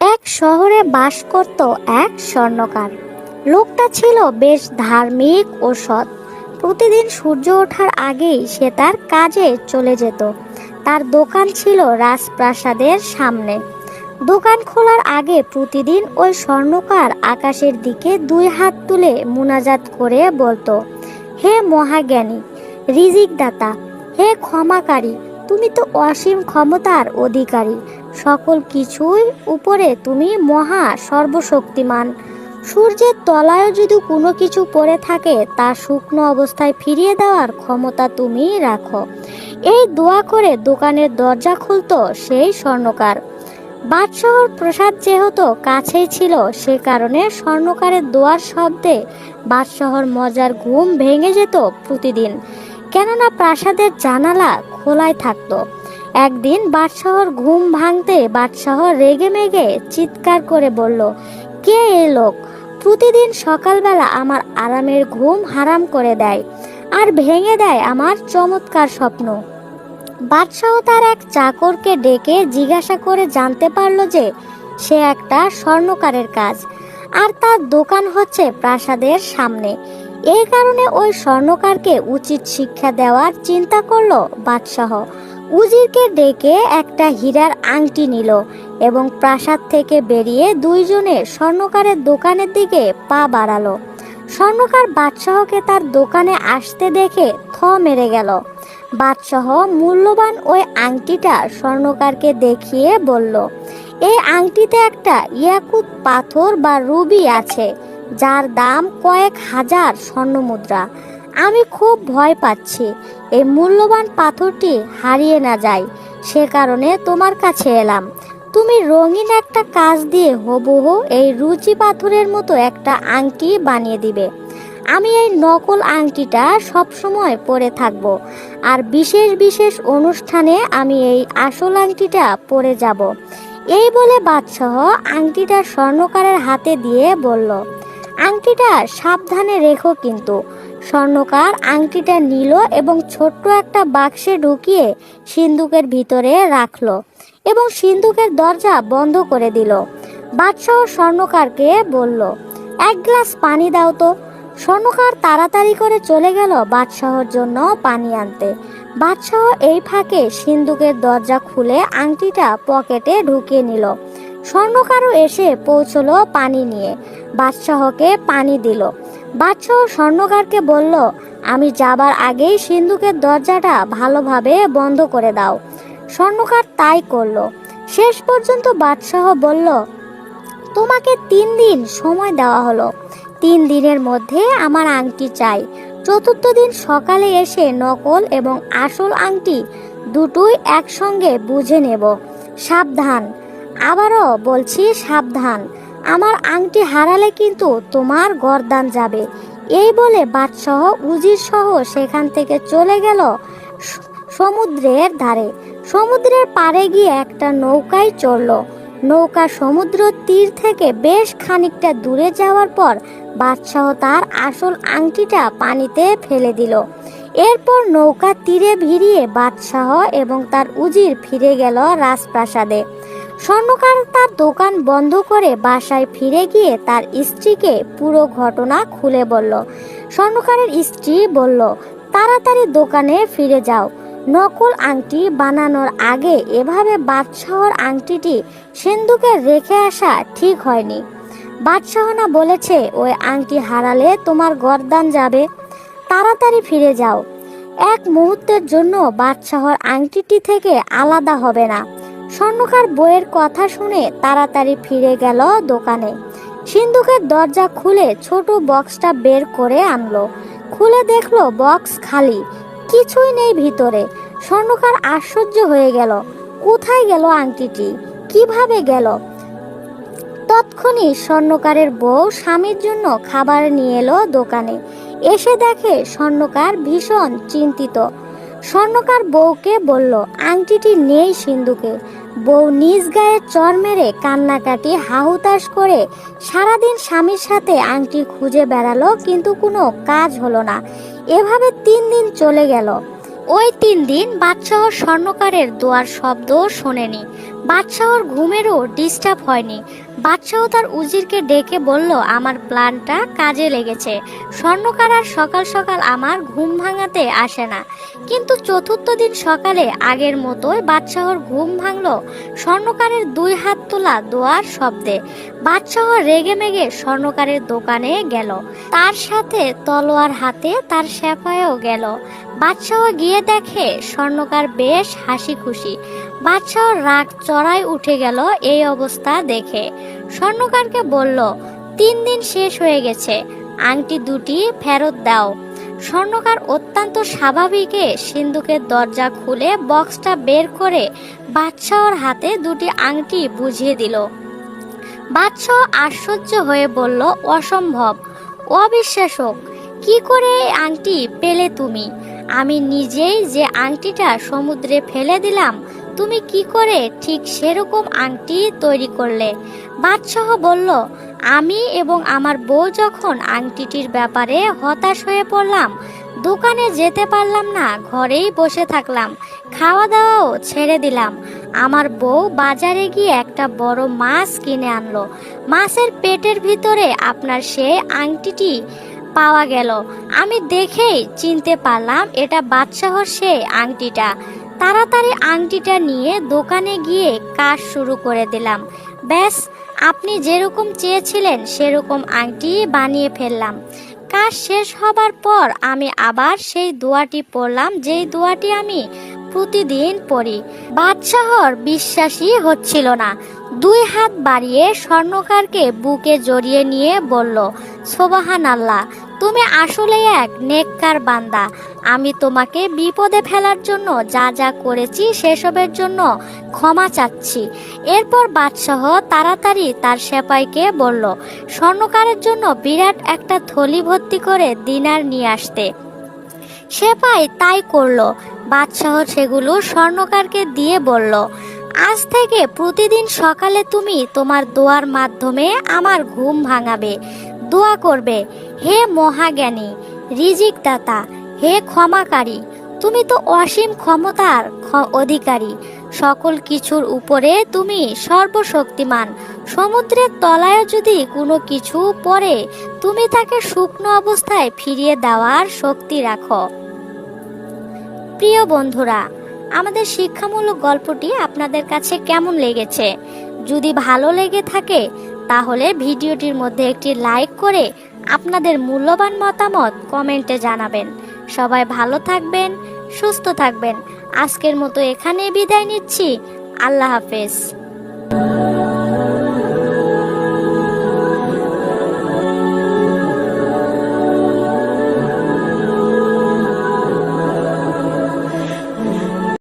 এক শহরে বাস করত এক স্বর্ণকার। লোকটা ছিল বেশ ধার্মিক ও সৎ। প্রতিদিন সূর্য ওঠার আগেই সে তার কাজে চলে যেত। তার দোকান ছিল রাজপ্রাসাদের সামনে। দোকান খোলার আগে প্রতিদিন ওই স্বর্ণকার আকাশের দিকে দুই হাত তুলে মুনাজাত করে বলতো, হে মহাজ্ঞানী রিজিক দাতা হে ক্ষমাকারী, তুমি তো অসীম ক্ষমতার অধিকারী। সকল কিছুই উপরে তুমি মহা সর্বশক্তিমান। সূর্যের তলায়ও যদি কোনো কিছু পড়ে থাকে, তা শুকনো অবস্থায় ফিরিয়ে দেওয়ার ক্ষমতা তুমি রাখো। এই দোয়া করে দোকানের দরজা খুলতো সেই স্বর্ণকার। বাদশাহর প্রসাদ যেহেতু কাছেই ছিল, সে কারণে স্বর্ণকারের দোয়ার শব্দে বাদশাহর মজার ঘুম ভেঙে যেত প্রতিদিন। কেননা প্রাসাদের জানালা খোলাই থাকতো। একদিন বাদশাহর ঘুম ভাঙতে বাদশাহ রেগে মেগে চিৎকার করে বলল, কে এ লোক? প্রতিদিন সকালবেলা আমার আরামের ঘুম হারাম করে দেয় আর ভেঙে দেয় আমার চমৎকার স্বপ্ন। বাদশাহ তার এক চাকরকে ডেকে জিজ্ঞাসা করে জানতে পারল যে সে একটা স্বর্ণকারের কাজ, আর তার দোকান হচ্ছে প্রাসাদের সামনে। এই কারণে ওই স্বর্ণকারকে উচিত শিক্ষা দেওয়ার চিন্তা করল বাদশাহ। উজিরকে ডেকে একটা হীরার আংটি নিল এবং প্রাসাদ থেকে বেরিয়ে দুইজনে স্বর্ণকারের দোকানের দিকে পা বাড়ালো। স্বর্ণকার বাদশাহকে তার দোকানে আসতে দেখে থ মেরে গেল। বাদশাহ মূল্যবান ওই আংটিটা স্বর্ণকারকে দেখিয়ে বলল, এই আংটিতে একটা ইয়াকুত পাথর বা রুবি আছে, যার দাম কয়েক হাজার স্বর্ণমুদ্রা। আমি খুব ভয় পাচ্ছি। এই মূল্যবান পাথরটি হারিয়ে না যায় সে কারণে তোমার কাছে এলাম। তুমি রঙিন একটা কাজ দিয়ে হবহু এই রুচি পাথরের মতো একটা আংটি বানিয়ে দিবে। আমি এই নকল আংটিটা সবসময় পরে থাকব। আর বিশেষ বিশেষ অনুষ্ঠানে আমি এই আসল আংটিটা পরে যাব। এই বলে বাদশাহ আংটিটা স্বর্ণকারের হাতে দিয়ে বলল, আংটিটা সাবধানে রেখো কিন্তু। স্বর্ণকার আংটিটা নিল এবং ছোট্ট একটা বাক্সে ঢুকিয়ে সিন্দুকের ভিতরে রাখল এবং সিন্দুকের দরজা বন্ধ করে দিল। বাদশাহ স্বর্ণকারকে বলল, এক গ্লাস পানি দাও তো। স্বর্ণকার তাড়াতাড়ি করে চলে গেল বাদশাহর জন্য পানি আনতে। বাদশাহ এই ফাঁকে সিন্দুকের দরজা খুলে আংটিটা পকেটে ঢুকিয়ে নিল। স্বর্ণকারও এসে পৌঁছলো পানি নিয়ে। বাদশাহকে পানি দিল। বাদশাহ স্বর্ণকারকে বলল, আমি যাবার আগেই সিন্ধুকের দরজাটা ভালোভাবে বন্ধ করে দাও। স্বর্ণকার তাই করল। শেষ পর্যন্ত বাদশাহ বলল, তোমাকে তিন দিন সময় দেওয়া হলো। তিন দিনের মধ্যে আমার আংটি চাই। চতুর্থ দিন সকালে এসে নকল এবং আসল আংটি দুটোই একসঙ্গে বুঝে নেব। সাবধান। আবারও বলছি, সাবধান। আমার আংটি হারালে কিন্তু তোমার গরদান যাবে। এই বলে বাদশাহ উজির সহ সেখান থেকে চলে গেল সমুদ্রের ধারে। সমুদ্রের পাড়ে গিয়ে একটা নৌকায় চড়ল। নৌকা সমুদ্র তীর থেকে বেশ খানিকটা দূরে যাওয়ার পর বাদশাহ তার আসল আংটিটা পানিতে ফেলে দিল। এরপর নৌকা তীরে ভিড়িয়ে বাদশাহ এবং তার উজির ফিরে গেল রাজপ্রাসাদে। স্বর্ণকার তার দোকান বন্ধ করে বাসায় ফিরে গিয়ে তার স্ত্রীকে পুরো ঘটনা খুলে বলল। স্বর্ণকারের স্ত্রী বলল, তাড়াতাড়ি দোকানে ফিরে যাও। নকল আংটি বানানোর আগে এভাবে বাদশাহর আংটিটি সিন্ধুকে রেখে আসা ঠিক হয়নি। বাদশাহনা বলেছে ওই আংটি হারালে তোমার গরদান যাবে। তাড়াতাড়ি ফিরে যাও। এক মুহূর্তের জন্য বাদশাহর আংটিটি থেকে আলাদা হবে না। স্বর্ণকার বইয়ের কথা শুনে তাড়াতাড়ি ফিরে গেল দোকানে। সিন্ধুকের দরজা খুলে ছোট বক্সটা বের করে আনলো। খুলে দেখল বক্স খালি, কিছুই নেই ভিতরে। স্বর্ণকার আশ্চর্য হয়ে গেল, কোথায় গেল আংটিটি? কীভাবে গেল? তৎক্ষণি স্বর্ণকারের বউ স্বামীর জন্য খাবার নিয়ে এলো দোকানে। এসে দেখে স্বর্ণকার ভীষণ চিন্তিত। স্বর্ণকার বউকে বলল, আংটিটি নেই সিন্ধুকে। বউ নিজ গায়ে চর মেরে কান্নাকাটি হাহুতাস করে সারাদিন স্বামীর সাথে আংটি খুঁজে বেড়ালো, কিন্তু কোনো কাজ হলো না। এভাবে তিন দিন চলে গেল। ওই তিন দিন বাদশাহ স্বর্ণকারের দোয়ার শব্দ শোনেনি। বাদশাহর ঘুমেরও ডিস্টার্ব হয়নি। বাদশাহ তার উজিরকে ডেকে বলল, আমার প্ল্যানটা কাজে লেগেছে। স্বর্ণকার আর সকাল সকাল আমার ঘুম ভাঙাতে আসে না। কিন্তু চতুর্থ দিন সকালে আগের মতোই বাদশাহর ঘুম ভাঙল। স্বর্ণকারের দুই হাত তোলা দোয়ার শব্দে বাদশাহ রেগে মেগে স্বর্ণকারের দোকানে গেল। তার সাথে তলোয়ার হাতে তার শেফায়ও গেল। বাদশাহ গিয়ে দেখে স্বর্ণকার বেশ হাসি খুশি বাদশাহ রাগ চড়াই উঠে গেল এই অবস্থা দেখে। স্বর্ণকারকে বলল, তিন দিন শেষ হয়ে গেছে, আংটি দুটি ফেরত দাও। স্বর্ণকার অত্যন্ত স্বাভাবিকে সিন্ধুকের দরজা খুলে বক্সটা বের করে বাদশাহর হাতে দুটি আংটি বুঝিয়ে দিল। বাদশাহ আশ্চর্য হয়ে বলল, অসম্ভব, অবিশ্বাসক, কি করে এই আংটি পেলে তুমি? আমি নিজেই যে আংটিটা সমুদ্রে ফেলে দিলাম তুমি কি করে ঠিক সেরকম আংটি তৈরি করলে? বাদশাহ বলল, আমি এবং আমার বউ যখন আংটিটির ব্যাপারে হতাশ হয়ে পড়লাম, দোকানে যেতে পারলাম না, ঘরেই বসে থাকলাম খাওয়া দাওয়াও ছেড়ে দিলাম। আমার বউ বাজারে গিয়ে একটা বড় মাছ কিনে আনলো। মাছের পেটের ভিতরে আপনার সে আংটিটি পাওয়া গেল। আমি দেখেই চিনতে পারলাম এটা বাদশাহর সে আংটিটা। তাড়াতাড়ি আংটিটা নিয়ে দোকানে গিয়ে কাজ শুরু করে দিলাম। ব্যাস, আপনি যেরকম চেয়েছিলেন সেরকম আংটি বানিয়ে ফেললাম। কাজ শেষ হবার পর আমি আবার সেই দোয়াটি পড়লাম, যেই দোয়াটি আমি প্রতিদিন পড়ি। বাদশাহর বিশ্বাসই হচ্ছিল না। দুই হাত বাড়িয়ে স্বর্ণকারকে বুকে জড়িয়ে নিয়ে বলল সোবাহান আল্লাহ তুমি আসলে এক নেককার বান্দা। আমি তোমাকে বিপদে ফেলার জন্য যা যা করেছি সেসবের জন্য ক্ষমা চাচ্ছি। এরপর বাদশাহ তাড়াতাড়ি তার সেপাইকে বলল, স্বর্ণকারের জন্য বিরাট একটা থলি ভর্তি করে দিনার নিয়ে আসতে। সেপাই তাই করল। বাদশাহ সেগুলো স্বর্ণকারকে দিয়ে বলল, আজ থেকে প্রতিদিন সকালে তুমি তোমার দোয়ার মাধ্যমে আমার ঘুম ভাঙাবে। দোয়া করবে। হে মহাজ্ঞানী, রিজিক দাতা, হে ক্ষমাকারী, তুমি তো অসীম ক্ষমতার অধিকারী। সকল কিছুর উপরে তুমি সর্বশক্তিমান। সমুদ্রের তলায় যদি কোনো কিছু পড়ে, তুমি তাকে শুকনো অবস্থায় ফিরিয়ে দেওয়ার শক্তি রাখো। প্রিয় বন্ধুরা, আমাদের শিক্ষামূলক গল্পটি আপনাদের কাছে কেমন লেগেছে? যদি ভালো লেগে থাকে তাহলে ভিডিওটির মধ্যে একটি লাইক করে আপনাদের মূল্যবান মতামত কমেন্টে জানাবেন। সবাই ভালো থাকবেন, সুস্থ থাকবেন। আজকের মতো এখানে বিদায় নিচ্ছি। আল্লাহ হাফেজ।